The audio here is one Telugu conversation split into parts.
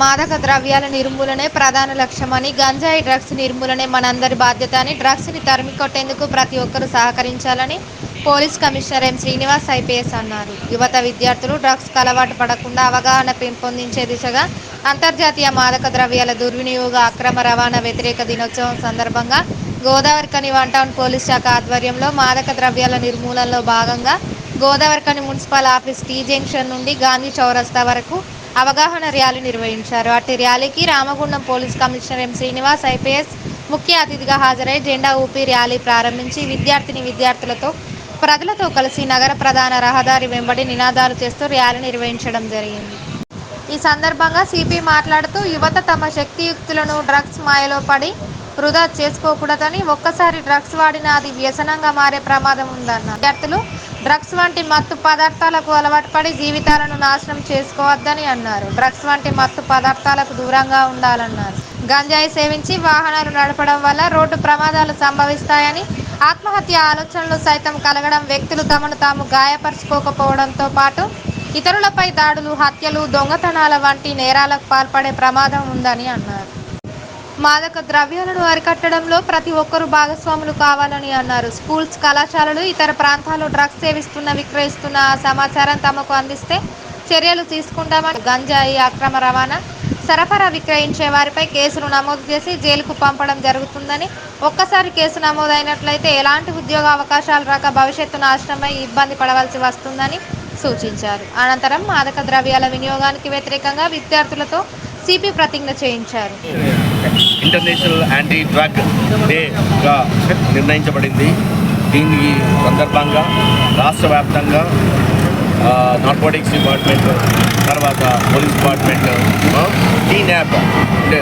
మాదక ద్రవ్యాల నిర్మూలనే ప్రధాన లక్ష్యమని గంజాయి డ్రగ్స్ నిర్మూలనే మనందరి బాధ్యత అని డ్రగ్స్ని తరిమి కొట్టేందుకు ప్రతి ఒక్కరూ సహకరించాలని police commissioner M Srinivas IPS అన్నారు. యువత విద్యార్థులు డ్రగ్స్ అలవాటు పడకుండా అవగాహన పెంపొందించే దిశగా అంతర్జాతీయ మాదక ద్రవ్యాల దుర్వినియోగ అక్రమ రవాణా వ్యతిరేక దినోత్సవం సందర్భంగా గోదావరికని వన్ టౌన్ పోలీస్ శాఖ ఆధ్వర్యంలో మాదక ద్రవ్యాల నిర్మూలనలో భాగంగా Godavarikhani municipal office T junction నుండి గాంధీ చౌరస్తా వరకు అవగాహన ర్యాలీ నిర్వహించారు. అటు ర్యాలీకి Ramagundam police commissioner M Srinivas IPS ముఖ్య అతిథిగా హాజరై జెండా ఊపి ర్యాలీ ప్రారంభించి విద్యార్థిని విద్యార్థులతో ప్రజలతో కలిసి నగర ప్రధాన రహదారి వెంబడి నినాదాలు చేస్తూ ర్యాలీ నిర్వహించడం జరిగింది. ఈ సందర్భంగా సిపి మాట్లాడుతూ యువత తమ శక్తియుక్తులను డ్రగ్స్ మాయలో పడి వృధా చేసుకోకూడదని ఒక్కసారి డ్రగ్స్ వాడిన అది వ్యసనంగా మారే ప్రమాదం ఉందన్న విద్యార్థులు డ్రగ్స్ వంటి మత్తు పదార్థాలకు అలవాటు పడి జీవితాలను నాశనం చేసుకోవద్దని అన్నారు. డ్రగ్స్ వంటి మత్తు పదార్థాలకు దూరంగా ఉండాలన్నారు. గంజాయి సేవించి వాహనాలు నడపడం వల్ల రోడ్డు ప్రమాదాలు సంభవిస్తాయని ఆత్మహత్య ఆలోచనలు సైతం కలగడం వ్యక్తులు తమను తాము గాయపరుచుకోకపోవడంతో పాటు ఇతరులపై దాడులు హత్యలు దొంగతనాల వంటి నేరాలకు పాల్పడే ప్రమాదం ఉందని అన్నారు. మాదక ద్రవ్యాలను అరికట్టడంలో ప్రతి ఒక్కరూ భాగస్వాములు కావాలని అన్నారు. స్కూల్స్ కళాశాలలు ఇతర ప్రాంతాల్లో డ్రగ్స్ సేవిస్తున్న విక్రయిస్తున్న సమాచారం తమకు అందిస్తే చర్యలు తీసుకుంటామని గంజాయి అక్రమ రవాణా సరఫరా విక్రయించే వారిపై కేసులు నమోదు చేసి జైలుకు పంపడం జరుగుతుందని ఒక్కసారి కేసు నమోదైనట్లయితే ఎలాంటి ఉద్యోగ అవకాశాలు రాక భవిష్యత్తు నాశనమై ఇబ్బంది పడవలసి వస్తుందని సూచించారు. అనంతరం మాదక ద్రవ్యాల వినియోగానికి వ్యతిరేకంగా విద్యార్థులతో సిపి ప్రతిజ్ఞ చేయించారు. ఇంటర్నేషనల్ యాంటీ డ్రగ్ డేగా నిర్ణయించబడింది. దీనికి సందర్భంగా రాష్ట్ర వ్యాప్తంగా నార్కోటిక్స్ డిపార్ట్మెంట్ తర్వాత పోలీస్ డిపార్ట్మెంట్ ఈ న్యాప్ అంటే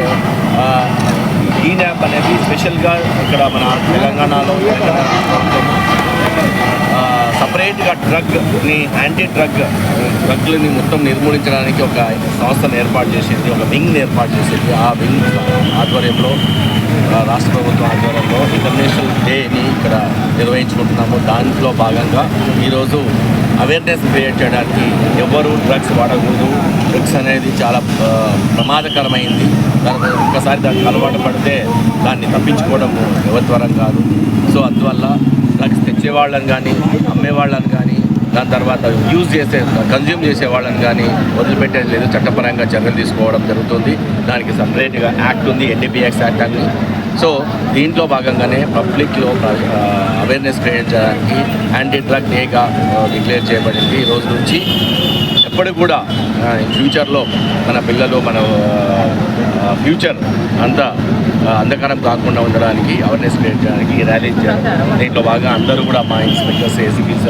ఈ న్యాప్ అనేది స్పెషల్గా ఇక్కడ మన తెలంగాణలో తెలంగాణ డ్రగ్ని యాంటీ డ్రగ్ డ్రగ్లని మొత్తం నిర్మూలించడానికి ఒక సంస్థను ఏర్పాటు చేసింది ఒక వింగ్ని ఏర్పాటు చేసింది. ఆ వింగ్ ఆధ్వర్యంలో రాష్ట్ర ప్రభుత్వం ఆధ్వర్యంలో ఇంటర్నేషనల్ డేని ఇక్కడ నిర్వహించుకుంటున్నాము. దాంట్లో భాగంగా ఈరోజు అవేర్నెస్ క్రియేట్ చేయడానికి ఎవరు డ్రగ్స్ వాడకూడదు. డ్రగ్స్ అనేది చాలా ప్రమాదకరమైంది. దాని ఒక్కసారి దానికి అలవాటు పడితే దాన్ని తప్పించుకోవడం ఎవరి కాదు. సో అందువల్ల డ్రగ్స్ తెచ్చేవాళ్ళని కానీ అమ్మేవాళ్ళని కానీ దాని తర్వాత యూజ్ చేసే కన్జ్యూమ్ చేసే వాళ్ళని కానీ వదిలిపెట్టేది లేదు. చట్టపరంగా చర్యలు తీసుకోవడం జరుగుతుంది. దానికి సపరేట్గా యాక్ట్ ఉంది ఎన్డీపీఎక్స్ యాక్ట్ అని. సో దీంట్లో భాగంగానే పబ్లిక్లో అవేర్నెస్ క్రియేట్ చేయడానికి యాంటీ డ్రగ్ డేగా డిక్లేర్ చేయబడింది. ఈ రోజు నుంచి ఎప్పటికి కూడా ఫ్యూచర్లో మన పిల్లలు మన ఫ్యూచర్ అంతా అంధకారం కాకుండా ఉండడానికి అవేర్నెస్ పెట్టడానికి చేయడానికి ర్యాలీ ఇచ్చారు. దీంట్లో బాగా అందరూ కూడా మా ఇన్స్పెక్టర్స్ ఏసీపీస్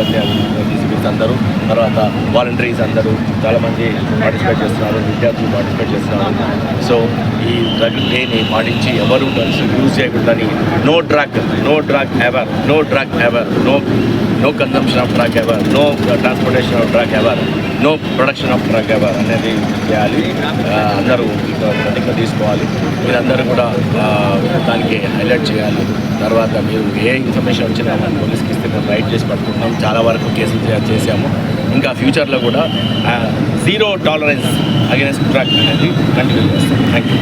డీసీపీస్ అందరూ తర్వాత వాలంటీర్స్ అందరూ చాలామంది పార్టిసిపేట్ చేస్తున్నారు విద్యార్థులు పార్టిసిపేట్ చేస్తున్నారు. సో ఈ డ్రగ్ లేని పాటించి ఎవరు డ్రగ్స్ యూజ్ చేయకూడదని no drug no drug ever no drug ever no no consumption of drug ever no transportation of drug ever no production of drug ever అనేది చేయాలి. అందరూ ప్రతిజ్ఞ తీసుకోవాలి. మీరందరూ కూడా దానికి హైలైట్ చేయాలి. తర్వాత మీరు ఏ ఇన్ఫర్మేషన్ వచ్చినా మన పోలీస్కి ఇస్తే మేము రైట్ చేసి పట్టుకుంటున్నాం చాలా వరకు కేసులు చే- చేసాము ఇంకా ఫ్యూచర్లో కూడా జీరో టాలరెన్స్ అగేన్స్ట్ డ్రగ్ అనేది కంటిన్యూ చేస్తాం. Thank you